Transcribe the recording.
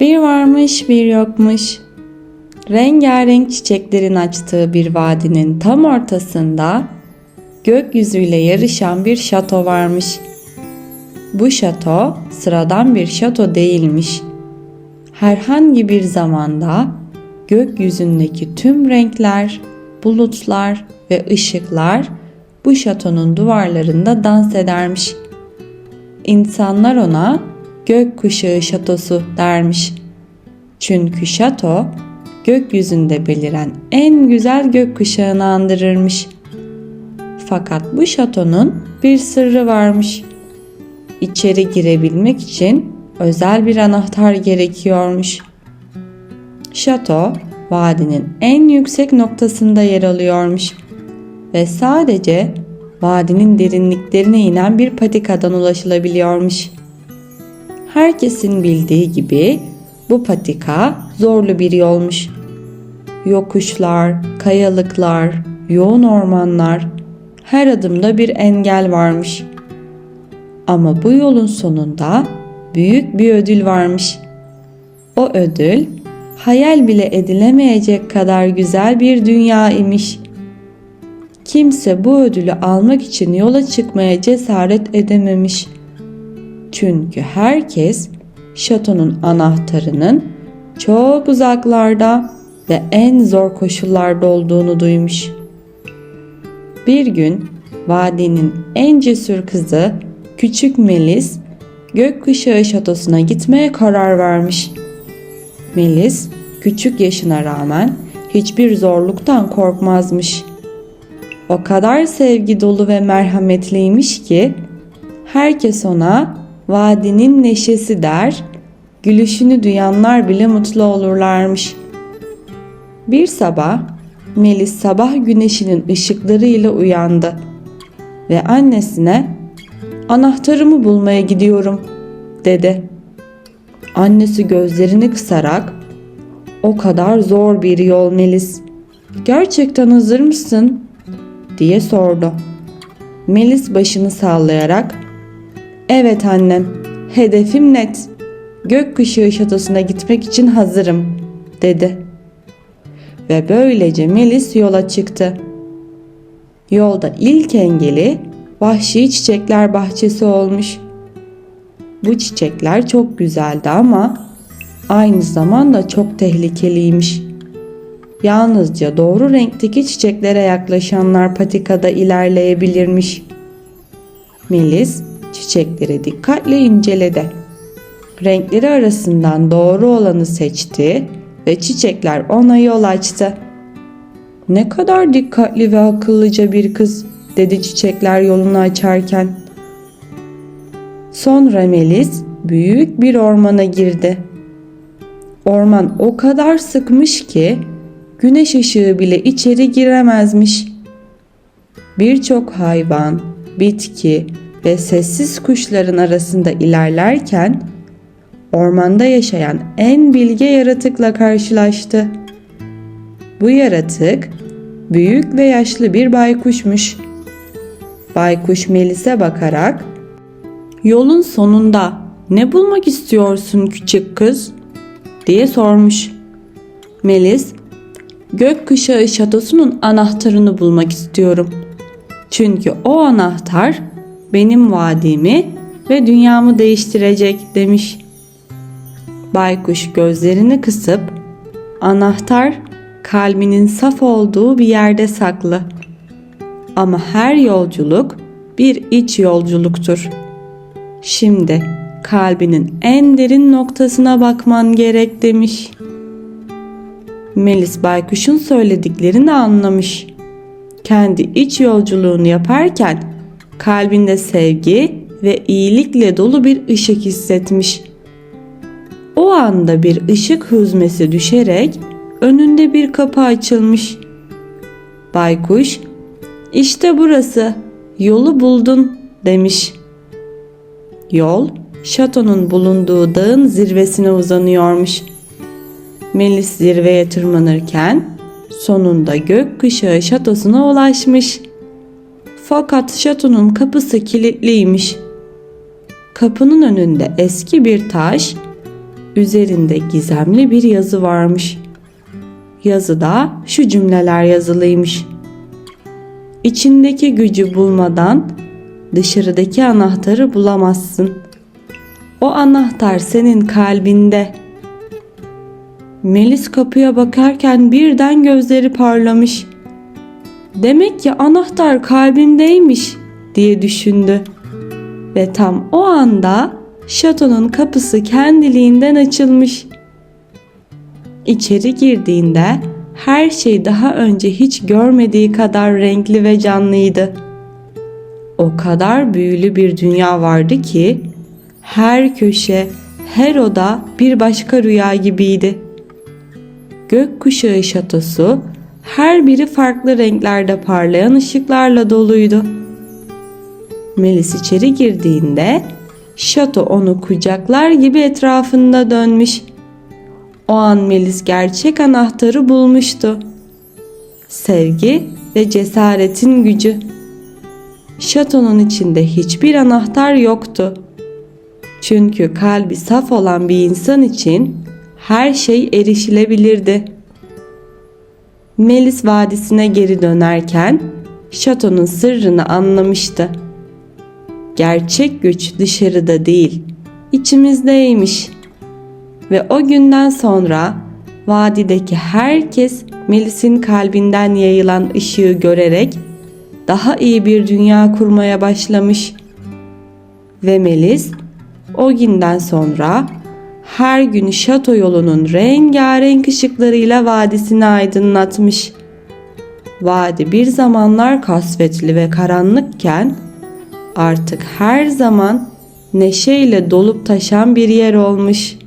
Bir varmış bir yokmuş. Rengarenk çiçeklerin açtığı bir vadinin tam ortasında gökyüzüyle yarışan bir şato varmış. Bu şato sıradan bir şato değilmiş. Herhangi bir zamanda gökyüzündeki tüm renkler, bulutlar ve ışıklar bu şatonun duvarlarında dans edermiş. İnsanlar ona gökkuşağı şatosu dermiş. Çünkü şato gökyüzünde beliren en güzel gökkuşağını andırırmış. Fakat bu şatonun bir sırrı varmış. İçeri girebilmek için özel bir anahtar gerekiyormuş. Şato vadinin en yüksek noktasında yer alıyormuş ve sadece vadinin derinliklerine inen bir patikadan ulaşılabiliyormuş. Herkesin bildiği gibi bu patika zorlu bir yolmuş. Yokuşlar, kayalıklar, yoğun ormanlar, her adımda bir engel varmış. Ama bu yolun sonunda büyük bir ödül varmış. O ödül hayal bile edilemeyecek kadar güzel bir dünya imiş. Kimse bu ödülü almak için yola çıkmaya cesaret edememiş. Çünkü herkes şatonun anahtarının çok uzaklarda ve en zor koşullarda olduğunu duymuş. Bir gün vadinin en cesur kızı küçük Melis gökkuşağı şatosuna gitmeye karar vermiş. Melis küçük yaşına rağmen hiçbir zorluktan korkmazmış. O kadar sevgi dolu ve merhametliymiş ki herkes ona vadinin neşesi der, gülüşünü duyanlar bile mutlu olurlarmış. Bir sabah Melis sabah güneşinin ışıklarıyla uyandı ve annesine anahtarımı bulmaya gidiyorum dedi. Annesi gözlerini kısarak o kadar zor bir yol Melis. Gerçekten hazır mısın? diye sordu. Melis başını sallayarak Evet annem, hedefim net. Gökkuşağı şatosuna gitmek için hazırım, dedi. Ve böylece Melis yola çıktı. Yolda ilk engeli vahşi çiçekler bahçesi olmuş. Bu çiçekler çok güzeldi ama aynı zamanda çok tehlikeliymiş. Yalnızca doğru renkteki çiçeklere yaklaşanlar patikada ilerleyebilirmiş. Melis çiçekleri dikkatle inceledi. Renkleri arasından doğru olanı seçti ve çiçekler ona yol açtı. Ne kadar dikkatli ve akıllıca bir kız dedi çiçekler yolunu açarken. Sonra Melis büyük bir ormana girdi. Orman o kadar sıkmış ki güneş ışığı bile içeri giremezmiş. Birçok hayvan, bitki ve sessiz kuşların arasında ilerlerken ormanda yaşayan en bilge yaratıkla karşılaştı. Bu yaratık büyük ve yaşlı bir baykuşmuş. Baykuş Melis'e bakarak "Yolun sonunda ne bulmak istiyorsun küçük kız?" diye sormuş. Melis, gökkuşağı şatosunun anahtarını bulmak istiyorum. Çünkü o anahtar benim vadimi ve dünyamı değiştirecek demiş. Baykuş gözlerini kısıp anahtar kalbinin saf olduğu bir yerde saklı. Ama her yolculuk bir iç yolculuktur. Şimdi kalbinin en derin noktasına bakman gerek demiş. Melis Baykuş'un söylediklerini anlamış. Kendi iç yolculuğunu yaparken kalbinde sevgi ve iyilikle dolu bir ışık hissetmiş. O anda bir ışık hüzmesi düşerek önünde bir kapı açılmış. Baykuş, işte burası, yolu buldun demiş. Yol, şatonun bulunduğu dağın zirvesine uzanıyormuş. Melis zirveye tırmanırken sonunda gökkuşağı şatosuna ulaşmış. Fakat şatonun kapısı kilitliymiş. Kapının önünde eski bir taş Üzerinde gizemli bir yazı varmış. Yazıda şu cümleler yazılıymış. İçindeki gücü bulmadan dışarıdaki anahtarı bulamazsın. O anahtar senin kalbinde. Melis kapıya bakarken birden gözleri parlamış. Demek ki anahtar kalbimdeymiş diye düşündü. Ve tam o anda şatonun kapısı kendiliğinden açılmış. İçeri girdiğinde her şey daha önce hiç görmediği kadar renkli ve canlıydı. O kadar büyülü bir dünya vardı ki her köşe, her oda bir başka rüya gibiydi. Gökkuşağı şatosu her biri farklı renklerde parlayan ışıklarla doluydu. Melis içeri girdiğinde şato onu kucaklar gibi etrafında dönmüş. O an Melis gerçek anahtarı bulmuştu. Sevgi ve cesaretin gücü. Şatonun içinde hiçbir anahtar yoktu. Çünkü kalbi saf olan bir insan için her şey erişilebilirdi. Melis vadisine geri dönerken şatonun sırrını anlamıştı. Gerçek güç dışarıda değil, içimizdeymiş. Ve o günden sonra vadideki herkes Melis'in kalbinden yayılan ışığı görerek daha iyi bir dünya kurmaya başlamış. Ve Melis o günden sonra her gün şato yolunun rengarenk ışıklarıyla vadisini aydınlatmış. Vadi bir zamanlar kasvetli ve karanlıkken artık her zaman neşeyle dolup taşan bir yer olmuş.''